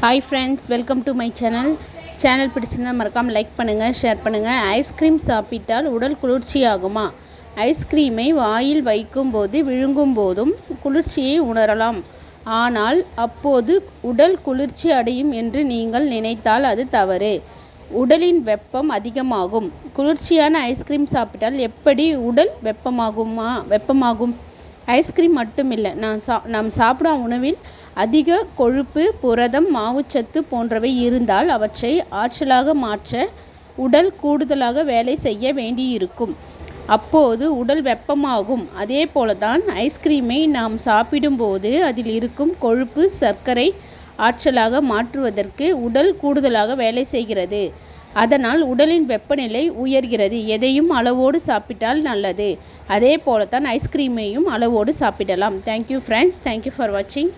Hi friends welcome to my channel channel பிடிச்சிருந்தால் மறக்காமல் like பண்ணுங்கள் ஷேர் பண்ணுங்கள் ஐஸ்கிரீம் சாப்பிட்டால் உடல் குளிர்ச்சி ஆகுமா ஐஸ்கிரீமை வாயில் வைக்கும்போது விழுங்கும் போதும் குளிர்ச்சியை உணரலாம். ஆனால் அப்போது உடல் குளிர்ச்சி அடையும் என்று நீங்கள் நினைத்தால் அது தவறு. உடலின் வெப்பம் அதிகமாகும். குளிர்ச்சியான ஐஸ்கிரீம் சாப்பிட்டால் எப்படி உடல் வெப்பமாகுமா? வெப்பமாகும். ஐஸ்கிரீம் மட்டுமில்லை. நான் சா நாம் சாப்பிடும் உணவில் அதிக கொழுப்பு புரதம் மாவுச்சத்து போன்றவை இருந்தால் அவற்றை ஆற்றலாக மாற்ற உடல் கூடுதலாக வேலை செய்ய வேண்டியிருக்கும். அப்போது உடல் வெப்பமாகும். அதே போல தான் ஐஸ்கிரீமை நாம் சாப்பிடும்போது அதில் இருக்கும் கொழுப்பு சர்க்கரை ஆற்றலாக மாற்றுவதற்கு உடல் கூடுதலாக வேலை செய்கிறது. அதனால் உடலின் வெப்பநிலை உயர்கிறது. எதையும் அளவோடு சாப்பிட்டால் நல்லது. அதே போல தான் ஐஸ்கிரீமையும் அளவோடு சாப்பிடலாம். தேங்க்யூ ஃப்ரெண்ட்ஸ் தேங்க்யூ ஃபார் வாட்சிங்